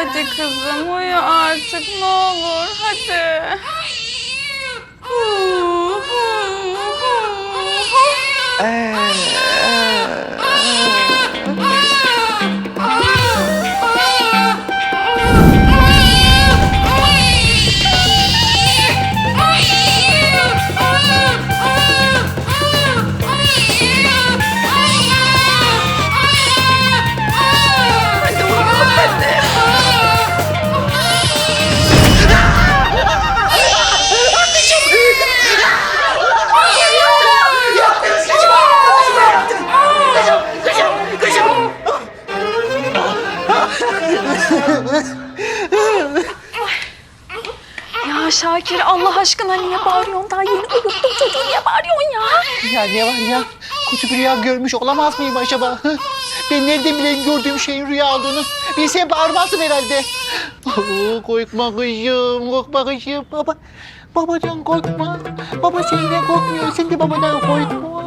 Hadi kızım uyu artık ne olur hadi. Hadi Ya Şakir Allah aşkına niye bağırıyorsun? Daha yeni uyuttum çocuğu niye bağırıyorsun ya? Ya ne var ya? Kötü bir rüya görmüş olamaz mıyım acaba? Ben nereden bileyim gördüğüm şeyin rüya olduğunu? Bilsem bağırmazsın herhalde. Oo, korkma kızım, korkma kızım. Baba, babadan korkma. Baba senden korkmuyor, sen de babadan korkma.